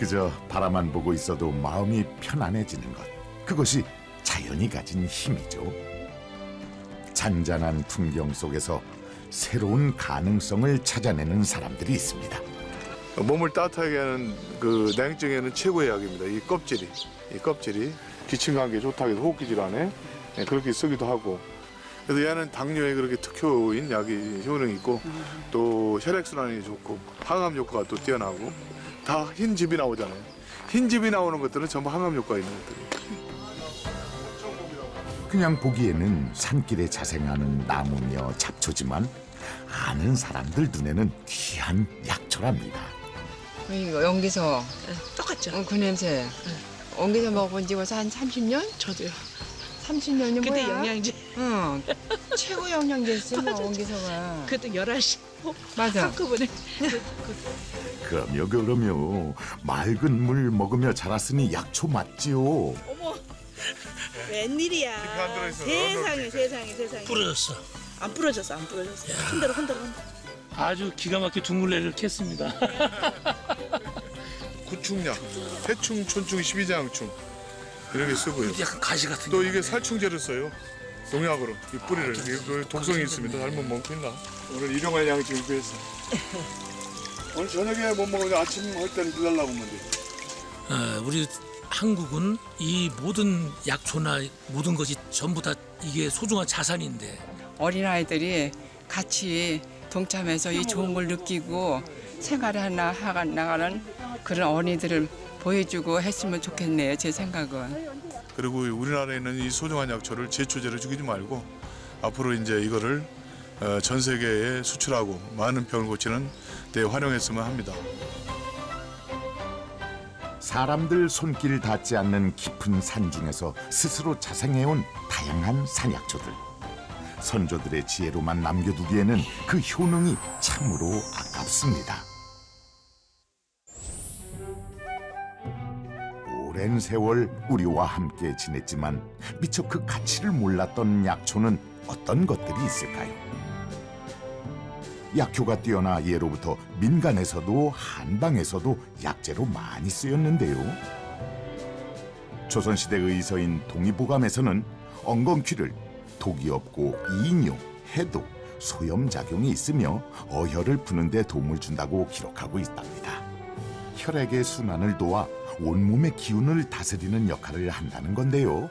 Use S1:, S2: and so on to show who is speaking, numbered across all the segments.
S1: 그저 바라만 보고 있어도 마음이 편안해지는 것. 그것이 자연이 가진 힘이죠. 잔잔한 풍경 속에서 새로운 가능성을 찾아내는 사람들이 있습니다.
S2: 몸을 따뜻하게 하는 그 냉증에는 최고의 약입니다. 이 껍질이 이 껍질이 기침 감기에 좋다고 해서 호흡기 질환에 예, 그렇게 쓰기도 하고 그래서 얘는 당뇨에 그렇게 특효인 약이 효능이 있고 또 혈액 순환이 좋고 항암 효과가 또 뛰어나고 다 흰즙이 나오잖아요. 흰즙이 나오는 것들은 전부 항암 효과가 있는 것들이에요.
S1: 그냥 보기에는 산길에 자생하는 나무며 잡초지만 아는 사람들 눈에는 귀한 약초랍니다.
S3: 이거 연기서
S4: 똑같죠?
S3: 어, 그 냄새. 연기서 먹어본 지 벌써 한 30년?
S4: 저도요.
S3: 30년이
S4: 그때
S3: 뭐야?
S4: 영양제
S3: 응. 최고 영양제지 뭐
S4: 맞아.
S3: 연기서가.
S4: 그때 11시
S3: 맞아.
S4: 한꺼번에
S1: 그 럼요 그럼요 맑은 물 먹으며 자랐으니 약초 맞지요.
S4: 어머 웬일이야
S2: 들어있어.
S4: 세상에 세상에 세상에
S5: 부러졌어.
S4: 안 부러졌어 안 부러졌어 흔들어 흔들어 흔들어
S5: 아주 기가 막히게 둥글레를 캤습니다.
S2: 구충약, 태충, 촌충, 십이장충 이렇게 쓰고요.
S5: 약간 가시 같은
S2: 또
S5: 게
S2: 이게 살충제를 써요. 농약으로 이 뿌리를 이게 그 독성이 있습니다. 잘못 먹고 나 오늘 일용할 양이 지금 구했어. 오늘 저녁에 못 먹으면 아침 할 때는 기다려고 하면 돼.
S5: 어, 우리 한국은 이 모든 약초나 모든 것이 전부 다 이게 소중한 자산인데
S3: 어린아이들이 같이 동참해서 이 좋은 걸 느끼고 생활을 하나 하가 나가는 그런 어린이들을 보여주고 했으면 좋겠네요. 제 생각은.
S2: 그리고 우리나라에 있는 이 소중한 약초를 제초제로 죽이지 말고 앞으로 이제 이거를 어, 전 세계에 수출하고 많은 병을 고치는 데 활용했으면 합니다.
S1: 사람들 손길 닿지 않는 깊은 산 중에서 스스로 자생해온 다양한 산약초들. 선조들의 지혜로만 남겨두기에는 그 효능이 참으로 아깝습니다. 오랜 세월 우리와 함께 지냈지만 미처 그 가치를 몰랐던 약초는 어떤 것들이 있을까요? 약효가 뛰어나 예로부터 민간에서도 한방에서도 약재로 많이 쓰였는데요. 조선시대 의서인 동의보감에서는 엉겅퀴를 독이 없고 이뇨, 해독, 소염작용이 있으며 어혈을 푸는 데 도움을 준다고 기록하고 있답니다. 혈액의 순환을 도와 온몸의 기운을 다스리는 역할을 한다는 건데요.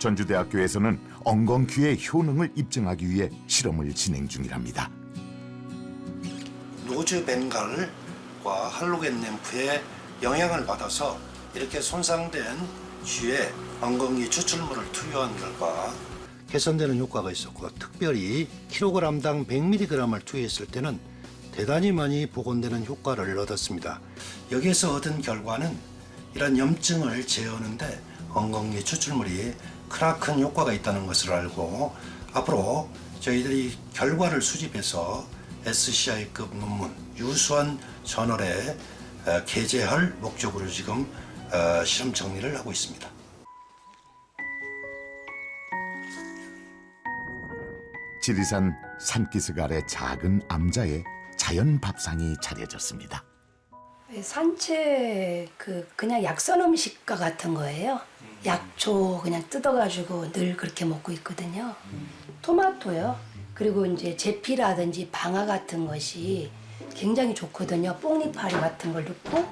S1: 전주대학교에서는 엉겅퀴의 효능을 입증하기 위해 실험을 진행 중이랍니다.
S6: 노즈 벵갈과 할로겐 램프의 영향을 받아서 이렇게 손상된 쥐에 엉겅이 추출물을 투여한 결과 개선되는 효과가 있었고 특별히 킬로그램당 100mg을 투여했을 때는 대단히 많이 복원되는 효과를 얻었습니다. 여기에서 얻은 결과는 이런 염증을 제어하는데 엉겅이 추출물이 크나큰 효과가 있다는 것을 알고 앞으로 저희들이 결과를 수집해서 SCI급 논문 유수한 저널에 어, 게재할 목적으로 지금 어, 실험 정리를 하고 있습니다.
S1: 지리산 산기슭 아래 작은 암자에 자연 밥상이 차려졌습니다.
S7: 산채 그 그냥 약선 음식과 같은 거예요. 약초 그냥 뜯어가지고 늘 그렇게 먹고 있거든요. 토마토요. 그리고 이제 제피라든지 방아 같은 것이 굉장히 좋거든요. 뽕잎파리 같은 걸 넣고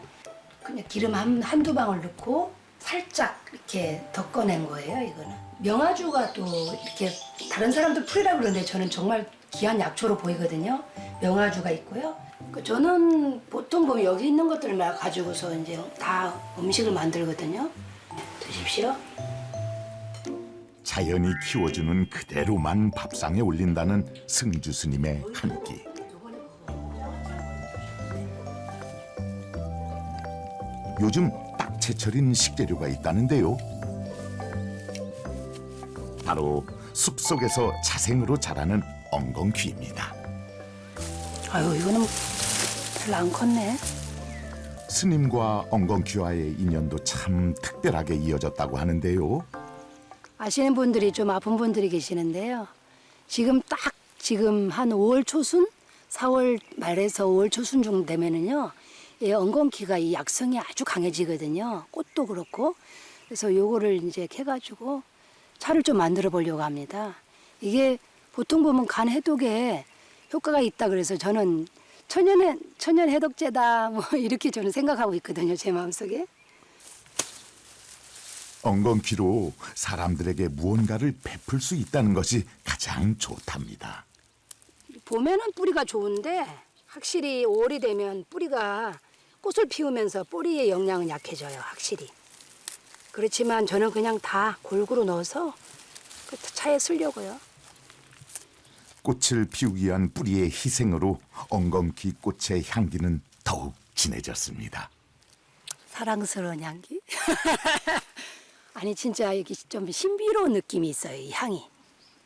S7: 그냥 기름 한, 한두 방울 넣고 살짝 이렇게 덮어낸 거예요. 이거는 명아주가 또 이렇게 다른 사람들 풀이라 그러는데 저는 정말 귀한 약초로 보이거든요. 명아주가 있고요. 그 저는 보통 보면 여기 있는 것들만 가지고서 이제 다 음식을 만들거든요. 드십시오.
S1: 자연이 키워주는 그대로만 밥상에 올린다는 승주 스님의 한 끼. 요즘 딱 제철인 식재료가 있다는데요. 바로 숲속에서 자생으로 자라는 엉겅퀴입니다.
S7: 아유 이거는 별로 안 컸네.
S1: 스님과 엉겅퀴와의 인연도 참 특별하게 이어졌다고 하는데요.
S7: 아시는 분들이 좀 아픈 분들이 계시는데요. 지금 딱 지금 한 5월 초순, 4월 말에서 5월 초순 정도 되면은요. 예, 엉겅퀴가 이 약성이 아주 강해지거든요. 꽃도 그렇고. 그래서 요거를 이제 캐 가지고 차를 좀 만들어 보려고 합니다. 이게 보통 보면 간 해독에 효과가 있다 그래서 저는 천연 천연 해독제다 뭐 이렇게 저는 생각하고 있거든요. 제 마음속에.
S1: 엉겅퀴로 사람들에게 무언가를 베풀 수 있다는 것이 가장 좋답니다.
S7: 봄에는 뿌리가 좋은데 확실히 5월이 되면 뿌리가 꽃을 피우면서 뿌리의 영양은 약해져요. 확실히. 그렇지만 저는 그냥 다 골고루 넣어서 그 차에 쓰려고요.
S1: 꽃을 피우기 위한 뿌리의 희생으로 엉겅퀴 꽃의 향기는 더욱 진해졌습니다.
S7: 사랑스러운 향기? 아니 진짜 이게 좀 신비로운 느낌이 있어요. 이 향이.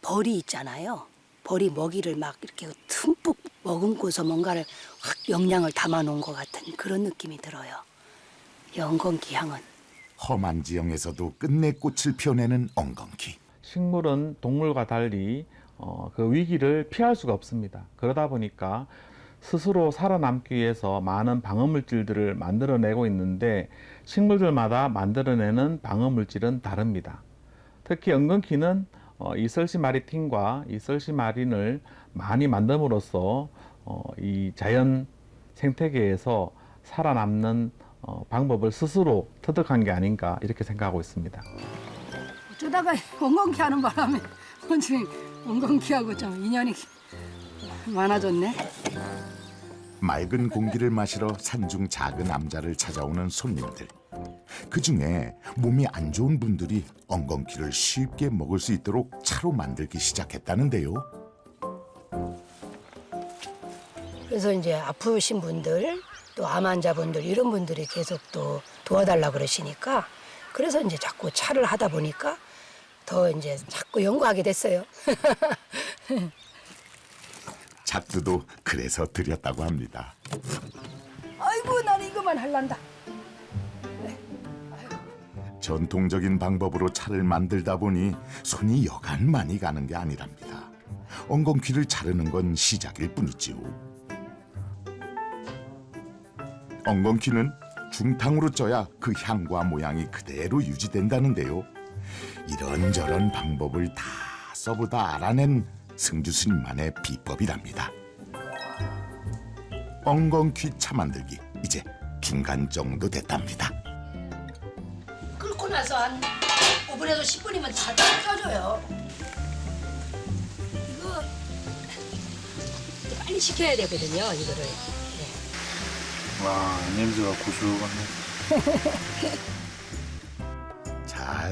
S7: 벌이 있잖아요. 벌이 먹이를 막 이렇게 듬뿍 머금고서 뭔가를 확 영양을 담아 놓은 것 같은 그런 느낌이 들어요. 영건기 향은.
S1: 험한 지형에서도 끝내 꽃을 피워내는 엉겅퀴.
S8: 식물은 동물과 달리 어, 그 위기를 피할 수가 없습니다. 그러다 보니까 스스로 살아남기 위해서 많은 방어물질들을 만들어내고 있는데 식물들마다 만들어내는 방어물질은 다릅니다. 특히 엉겅퀴는 어, 이설시 마리틴과 이설시 마린을 많이 만듦으로써 어, 이 자연 생태계에서 살아남는 어, 방법을 스스로 터득한 게 아닌가 이렇게 생각하고 있습니다.
S7: 어쩌다가 엉겅퀴 하는 바람에 엉겅퀴하고 좀 인연이 많아졌네.
S1: 맑은 공기를 마시러 산중 작은 암자를 찾아오는 손님들. 그 중에 몸이 안 좋은 분들이 엉겅퀴를 쉽게 먹을 수 있도록 차로 만들기 시작했다는데요.
S7: 그래서 이제 아프신 분들 또 암 환자분들 이런 분들이 계속 또 도와달라 그러시니까 그래서 이제 자꾸 차를 하다 보니까 더 이제 자꾸 연구하게 됐어요.
S1: 작두도 그래서 드렸다고 합니다.
S7: 아이고 나는 이거만 할란다.
S1: 전통적인 방법으로 차를 만들다 보니 손이 여간 많이 가는 게 아니랍니다. 엉겅퀴를 자르는 건 시작일 뿐이지요. 엉겅퀴는 중탕으로 쪄야 그 향과 모양이 그대로 유지된다는데요. 이런저런 방법을 다 써보다 알아낸 승주 스님만의 비법이랍니다. 엉겅퀴 차 만들기 이제 중간 정도 됐답니다.
S7: 끓고 나서 한 5분에서 10분이면 다 쪄져요. 이거 빨리 식혀야 되거든요. 이거를.
S2: 와 냄새가 고소하네.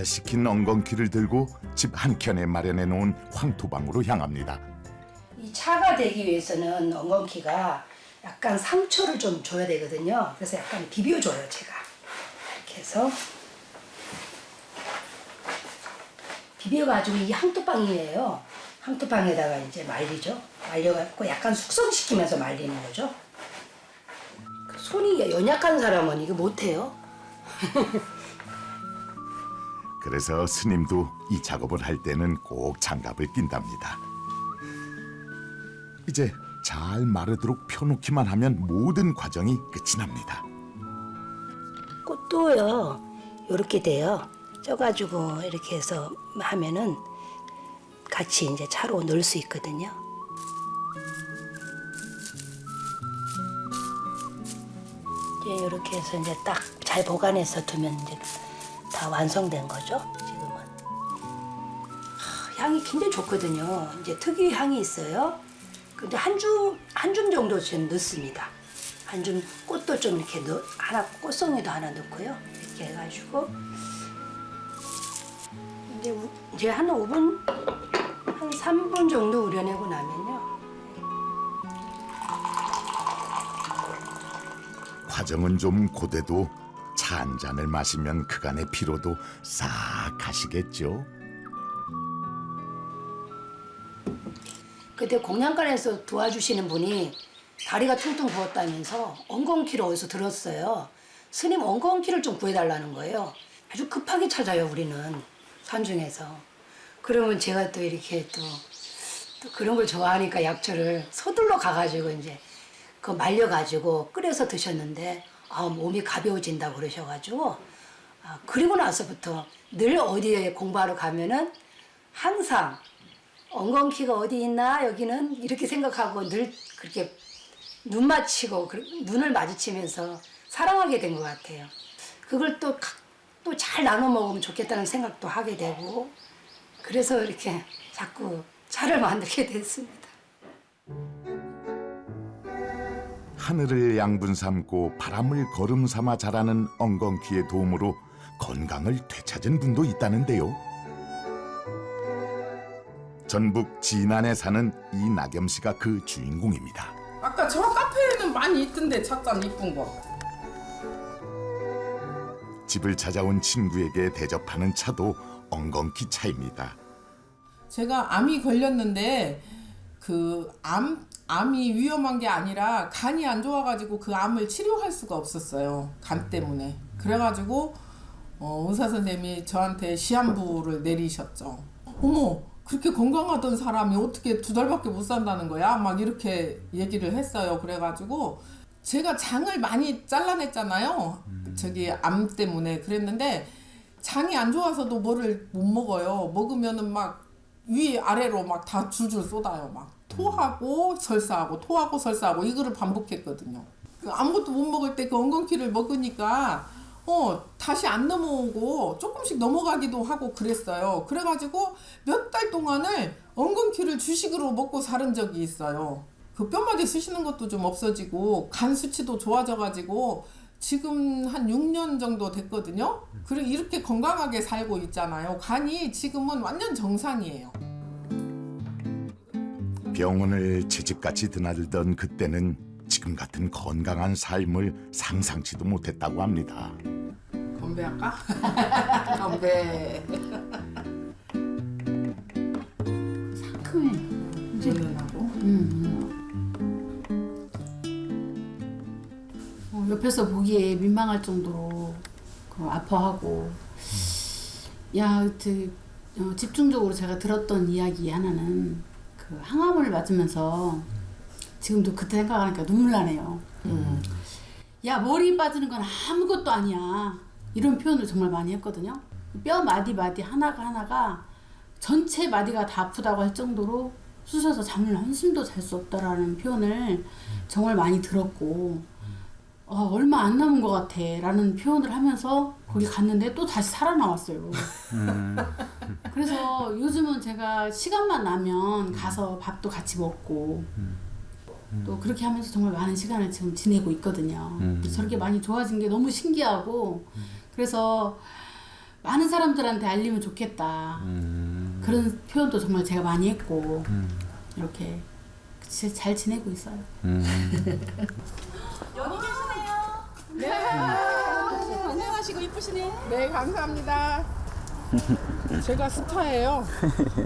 S1: 잘 식힌 엉겅퀴를 들고 집 한켠에 마련해 놓은 황토방으로 향합니다.
S7: 이 차가 되기 위해서는 엉겅퀴가 약간 상처를 좀 줘야 되거든요. 그래서 약간 비벼줘요, 제가. 이렇게 해서 비벼가지고 이 항토방이에요. 항토방에다가 이제 말리죠. 말려갖고 약간 숙성시키면서 말리는 거죠. 그 손이 연약한 사람은 이거 못해요.
S1: 그래서 스님도 이 작업을 할 때는 꼭 장갑을 낀답니다. 이제 잘 마르도록 펴놓기만 하면 모든 과정이 끝이 납니다.
S7: 꽃도요, 요렇게 돼요. 쪄가지고 이렇게 해서 하면은 같이 이제 차로 넣을 수 있거든요. 이제 이렇게 해서 이제 딱 잘 보관해서 두면 이제 다 완성된 거죠. 지금은 하, 향이 굉장히 좋거든요. 이제 특유 향이 있어요. 근데 한 줌 한 줌 정도 좀 넣습니다. 한 줌 꽃도 좀 이렇게 넣 하나 꽃송이도 하나 넣고요. 이렇게 해가지고 이제 우- 이제 한 5분 한 3분 정도 우려내고 나면요.
S1: 과정은 좀 고돼도 차 한 잔을 마시면 그간의 피로도 싹 가시겠죠.
S7: 그때 공양간에서 도와주시는 분이 다리가 퉁퉁 부었다면서 엉겅퀴를 어디서 들었어요. 스님 엉겅퀴를 좀 구해달라는 거예요. 아주 급하게 찾아요 우리는 산중에서. 그러면 제가 또 이렇게 또, 또 그런 걸 좋아하니까 약초를 서둘러 가가지고 이제 그 말려가지고 끓여서 드셨는데 아, 몸이 가벼워진다고 그러셔가지고 아, 그리고 나서부터 늘 어디에 공부하러 가면은 항상 엉겅퀴가 어디 있나 여기는 이렇게 생각하고 늘 그렇게 눈 맞히고 그- 눈을 마주치면서 사랑하게 된 것 같아요. 그걸 또 또 잘 나눠 먹으면 좋겠다는 생각도 하게 되고 그래서 이렇게 자꾸 차를 만들게 됐습니다.
S1: 하늘을 양분 삼고 바람을 걸음 삼아 자라는 엉겅퀴의 도움으로 건강을 되찾은 분도 있다는데요. 전북 진안에 사는 이나겸 씨가 그 주인공입니다.
S9: 아까 저 카페에는 많이 있던데 찻잔 이쁜 거.
S1: 집을 찾아온 친구에게 대접하는 차도 엉겅퀴 차입니다.
S9: 제가 암이 걸렸는데 그 암 암이 위험한 게 아니라 간이 안 좋아가지고 그 암을 치료할 수가 없었어요. 간 때문에. 그래가지고 어, 의사 선생님이 저한테 시한부를 내리셨죠. 어머 그렇게 건강하던 사람이 어떻게 두 달밖에 못 산다는 거야? 막 이렇게 얘기를 했어요. 그래가지고 제가 장을 많이 잘라냈잖아요. 저기 암 때문에 그랬는데 장이 안 좋아서도 뭐를 못 먹어요. 먹으면은 막 위 아래로 막 다 줄줄 쏟아요. 막 토하고 설사하고 토하고 설사하고 이거를 반복했거든요. 그 아무것도 못 먹을 때 그 엉겅퀴를 먹으니까 어 다시 안 넘어오고 조금씩 넘어가기도 하고 그랬어요. 그래가지고 몇 달 동안을 엉겅퀴를 주식으로 먹고 살은 적이 있어요. 그 뼈마디 쑤시는 것도 좀 없어지고 간 수치도 좋아져가지고 지금 한 6년 정도 됐거든요. 그리고 이렇게 건강하게 살고 있잖아요. 간이 지금은 완전 정상이에요.
S1: 병원을 채집같이 드나들던 그때는 지금 같은 건강한 삶을 상상치도 못했다고 합니다.
S9: 건배할까? 건배.
S10: 상큼해. 이제
S9: 은은하고.
S10: 어, 옆에서 보기에 민망할 정도로 그 아파하고 야, 그, 어, 집중적으로 제가 들었던 이야기 하나는 그 항암을 맞으면서 지금도 그때 생각하니까 눈물 나네요.
S9: 음.
S10: 야 머리 빠지는 건 아무것도 아니야 이런 표현을 정말 많이 했거든요. 뼈 마디 마디 하나가 하나가 전체 마디가 다 아프다고 할 정도로 쑤셔서 잠을 한숨도 잘 수 없다라는 표현을 정말 많이 들었고 어, 얼마 안 남은 것 같아 라는 표현을 하면서 거기 갔는데 또 다시 살아나왔어요. 그래서 요즘은 제가 시간만 나면 가서 밥도 같이 먹고 또 그렇게 하면서 정말 많은 시간을 지금 지내고 있거든요. 저렇게 많이 좋아진 게 너무 신기하고 그래서 많은 사람들한테 알리면 좋겠다. 그런 표현도 정말 제가 많이 했고 이렇게 잘 지내고 있어요.
S9: 건강하시고 이쁘시네. 네, 감사합니다. 제가 스타예요.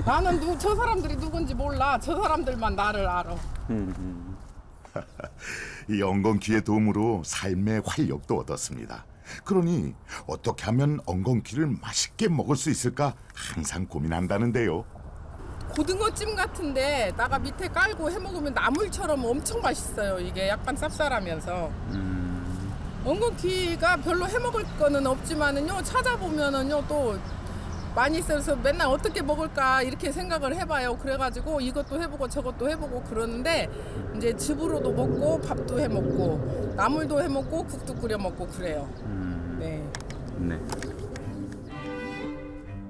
S9: 나는 누, 저 사람들이 누군지 몰라. 저 사람들만 나를 알아.
S1: 이 엉겅퀴의 도움으로 삶의 활력도 얻었습니다. 그러니 어떻게 하면 엉겅퀴를 맛있게 먹을 수 있을까 항상 고민한다는데요.
S9: 고등어찜 같은데 나가 밑에 깔고 해 먹으면 나물처럼 엄청 맛있어요. 이게 약간 쌉쌀하면서. 엉겅퀴가 별로 해 먹을 거는 없지만은요 찾아보면은요 또 많이 있어서 맨날 어떻게 먹을까 이렇게 생각을 해봐요. 그래가지고 이것도 해보고 저것도 해보고 그러는데 이제 즙으로도 먹고 밥도 해 먹고 나물도 해 먹고 국도 끓여 먹고 그래요. 네.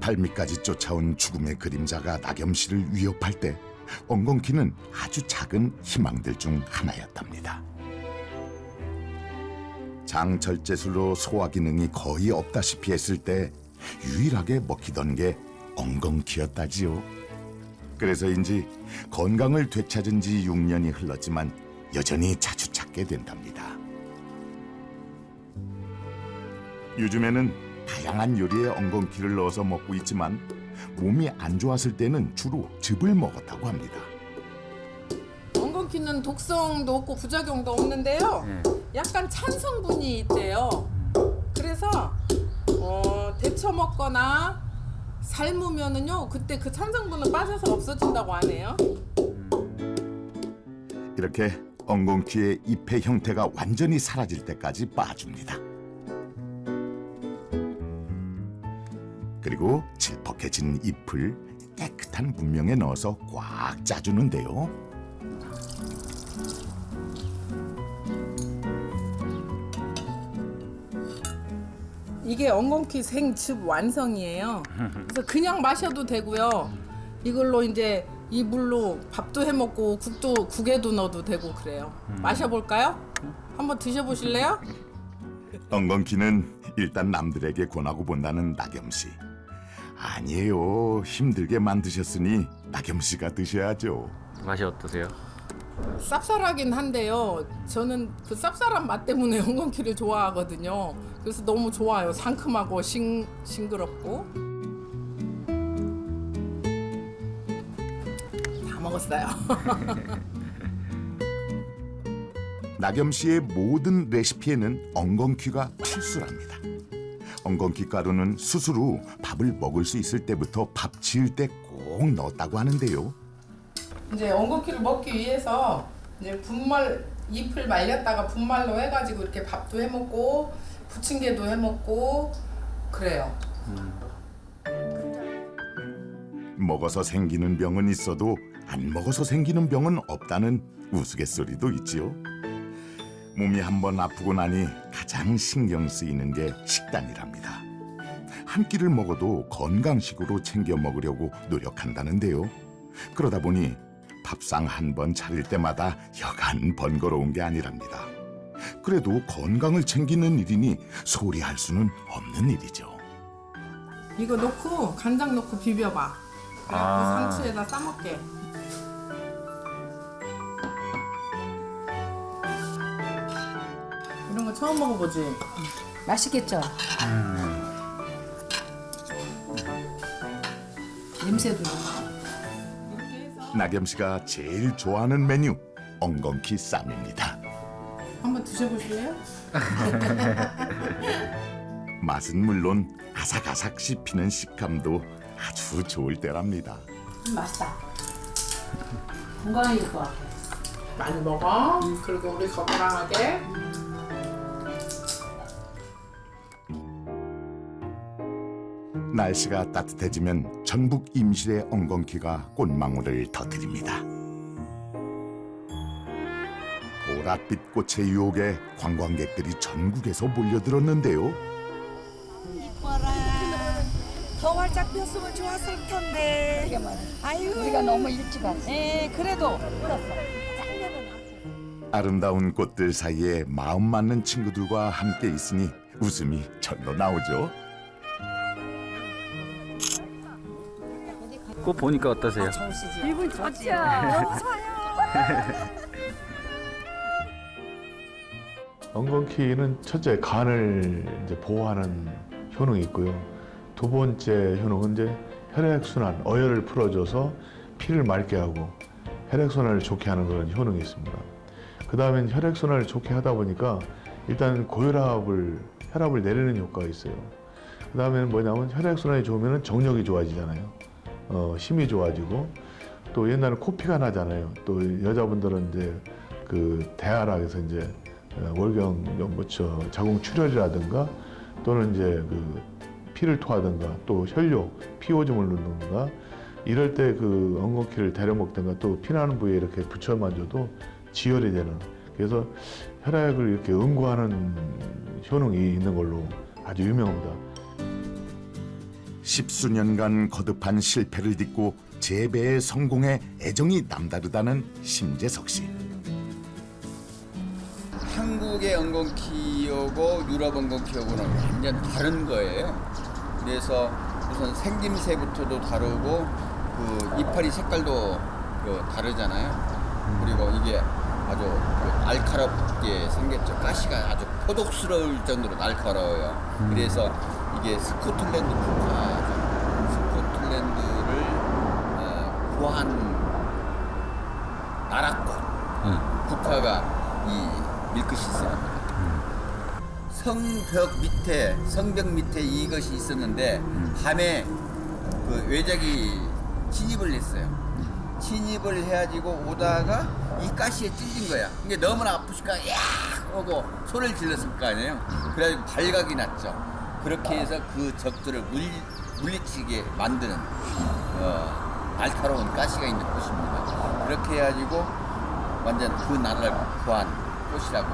S1: 발밑까지 쫓아온 죽음의 그림자가 나겸 씨를 위협할 때 엉겅퀴는 아주 작은 희망들 중 하나였답니다. 장절제술로 소화 기능이 거의 없다시피 했을 때 유일하게 먹히던 게 엉겅퀴였다지요. 그래서인지 건강을 되찾은 지 6년이 흘렀지만 여전히 자주 찾게 된답니다. 요즘에는 다양한 요리에 엉겅퀴를 넣어서 먹고 있지만 몸이 안 좋았을 때는 주로 즙을 먹었다고 합니다.
S9: 엉겅퀴는 독성도 없고 부작용도 없는데요. 약간 찬 성분이 있대요. 그래서 어, 데쳐 먹거나 삶으면은요 그때 그 찬 성분은 빠져서 없어진다고 하네요.
S1: 이렇게 엉겅퀴의 잎의 형태가 완전히 사라질 때까지 빻줍니다. 그리고 질퍽해진 잎을 깨끗한 문명에 넣어서 꽉 짜주는데요.
S9: 이게 엉겅퀴 생즙 완성이에요. 그래서 그냥 마셔도 되고요. 이걸로 이제 이 물로 밥도 해 먹고 국도 국에도 넣어도 되고 그래요. 마셔볼까요? 한번 드셔보실래요?
S1: 엉겅퀴는 일단 남들에게 권하고 본다는 나겸 씨. 아니에요. 힘들게 만드셨으니 나겸 씨가 드셔야죠.
S5: 맛이 어떠세요?
S9: 쌉쌀하긴 한데요. 저는 그 쌉쌀한 맛 때문에 엉겅퀴를 좋아하거든요. 그래서 너무 좋아요. 상큼하고 싱, 싱그럽고. 다 먹었어요.
S1: 나겸 씨의 모든 레시피에는 엉겅퀴가 필수랍니다. 엉겅퀴 가루는 스스로 밥을 먹을 수 있을 때부터 밥 지을 때 꼭 넣었다고 하는데요.
S9: 이제 엉겅퀴를 먹기 위해서 이제 분말 잎을 말렸다가 분말로 해가지고 이렇게 밥도 해 먹고 부침개도 해 먹고 그래요.
S1: 먹어서 생기는 병은 있어도 안 먹어서 생기는 병은 없다는 우스갯소리도 있지요. 몸이 한번 아프고 나니 가장 신경 쓰이는 게 식단이랍니다. 한 끼를 먹어도 건강식으로 챙겨 먹으려고 노력한다는데요. 그러다 보니 밥상 한 번 차릴 때마다 여간 번거로운 게 아니랍니다. 그래도 건강을 챙기는 일이니 소리 할 수는 없는 일이죠.
S9: 이거 넣고 간장 넣고 비벼봐. 그래갖고
S5: 아.
S9: 상추에다 싸먹게. 이런 거 처음 먹어보지?
S11: 맛있겠죠? 냄새도
S1: 나겸 씨가 제일 좋아하는 메뉴 엉겅퀴 쌈입니다.
S9: 한번 드셔보실래요?
S1: 맛은 물론 아삭아삭 씹히는 식감도 아주 좋을 때랍니다.
S10: 음, 맛있다. 건강해질 것 같아.
S9: 많이 먹어. 그리고 우리 건강하게.
S1: 날씨가 따뜻해지면 전북 임실의 엉겅퀴가 꽃망울을 터뜨립니다. 보랏빛 꽃의 유혹에 관광객들이 전국에서 몰려들었는데요.
S11: 더 활짝 폈으면 좋았을 텐데. 아유. 우리가 너무 일찍 왔어. 네, 그래도
S1: 아름다운 꽃들 사이에 마음 맞는 친구들과 함께 있으니 웃음이 절로 나오죠.
S5: 꽃 보니까 어떠세요?
S11: 기분 좋죠.
S12: 엉겅퀴는 첫째 간을 이제 보호하는 효능이 있고요. 두 번째 효능은 이제 혈액 순환, 어혈을 풀어줘서 피를 맑게 하고 혈액 순환을 좋게 하는 그런 효능이 있습니다. 그 다음엔 혈액 순환을 좋게 하다 보니까 일단 고혈압을 혈압을 내리는 효과가 있어요. 그 다음에는 뭐냐면 혈액 순환이 좋으면 정력이 좋아지잖아요. 어, 힘이 좋아지고 또 옛날에 코피가 나잖아요. 또 여자분들은 이제 그 대하락에서 이제 어, 월경 뭐저 자궁 출혈이라든가 또는 이제 그 피를 토하든가 또 혈뇨 피오줌을 넣는가 이럴 때 그 엉겅퀴를 데려 먹든가 또 피나는 부위에 이렇게 붙여만 줘도 지혈이 되는 그래서 혈액을 이렇게 응고하는 효능이 있는 걸로 아주 유명합니다.
S1: 십수년간 거듭한 실패를 딛고 재배의 성공에 애정이 남다르다는 심재석 씨.
S13: 한국의 엉겅퀴하고 유럽 엉겅퀴하고는 완전 다른 거예요. 그래서 우선 생김새부터도 다르고 그 이파리 색깔도 그 다르잖아요. 그리고 이게 아주 그 날카롭게 생겼죠. 가시가 아주 포독스러울 정도로 날카로워요. 그래서 이게 스코틀랜드 국화죠. 스코틀랜드를 어, 구한 나라꽃 국화가 이 밀크시스랍니다. 성벽 밑에 성벽 밑에 이것이 있었는데 밤에 그 외적이 침입을 했어요. 침입을 해가지고 오다가 이 가시에 찔린 거야. 이게 너무나 아프니까 야 하고 소리를 질렀을 거 아니에요. 그래가지고 발각이 났죠. 그렇게 해서 그 적들을 물리, 물리치게 만드는 어, 날카로운 가시가 있는 꽃입니다. 그렇게 해가지고 완전 그 나라를 구한 꽃이라고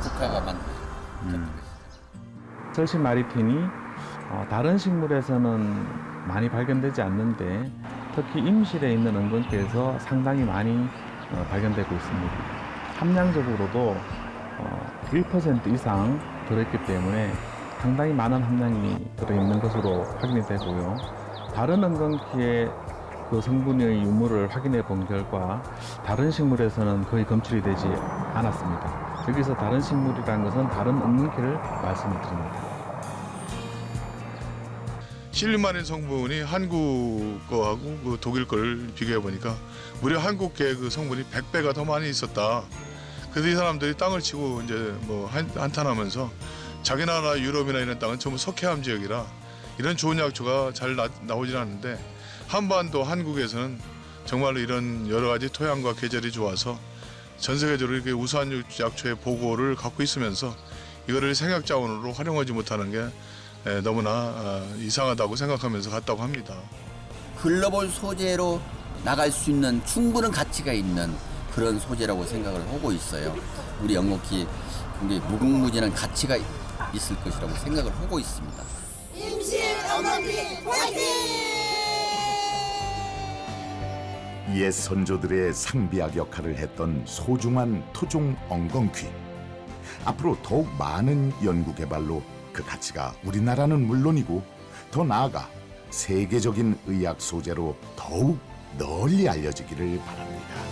S13: 국가가 만든
S8: 절신 마리틴이 어, 다른 식물에서는 많이 발견되지 않는데 특히 임실에 있는 은근기에서 상당히 많이 어, 발견되고 있습니다. 함량적으로도 어, 1% 이상 들어있기 때문에 상당히 많은 함량이 들어있는 것으로 확인이 되고요. 다른 은근기의 그 성분의 유무를 확인해 본 결과 다른 식물에서는 거의 검출이 되지 않았습니다. 여기서 다른 식물이라는 것은 다른 은근기를 말씀을 드립니다.
S2: 실리마린 성분이 한국 거하고 그 독일 거를 비교해 보니까 무려 한국계 그 성분이 100배가 더 많이 있었다. 그래서 이 사람들이 땅을 치고 이제 뭐 한, 한탄하면서 자기 나라 유럽이나 이런 땅은 전부 석회암 지역이라 이런 좋은 약초가 잘 나, 나오질 않는데 한반도 한국에서는 정말로 이런 여러 가지 토양과 계절이 좋아서 전 세계적으로 이렇게 우수한 약초의 보고를 갖고 있으면서 이거를 생약 자원으로 활용하지 못하는 게 에, 너무나 아, 이상하다고 생각하면서 갔다고 합니다.
S13: 글로벌 소재로 나갈 수 있는 충분한 가치가 있는 그런 소재라고 생각을 하고 있어요. 우리 연곡기 굉장히 무궁무진한 가치가 있을 것이라고 생각을 하고 있습니다.
S11: 임실 엉겅퀴 화이팅!
S1: 옛 선조들의 상비약 역할을 했던 소중한 토종 엉겅퀴. 앞으로 더욱 많은 연구 개발로 그 가치가 우리나라는 물론이고 더 나아가 세계적인 의학 소재로 더욱 널리 알려지기를 바랍니다.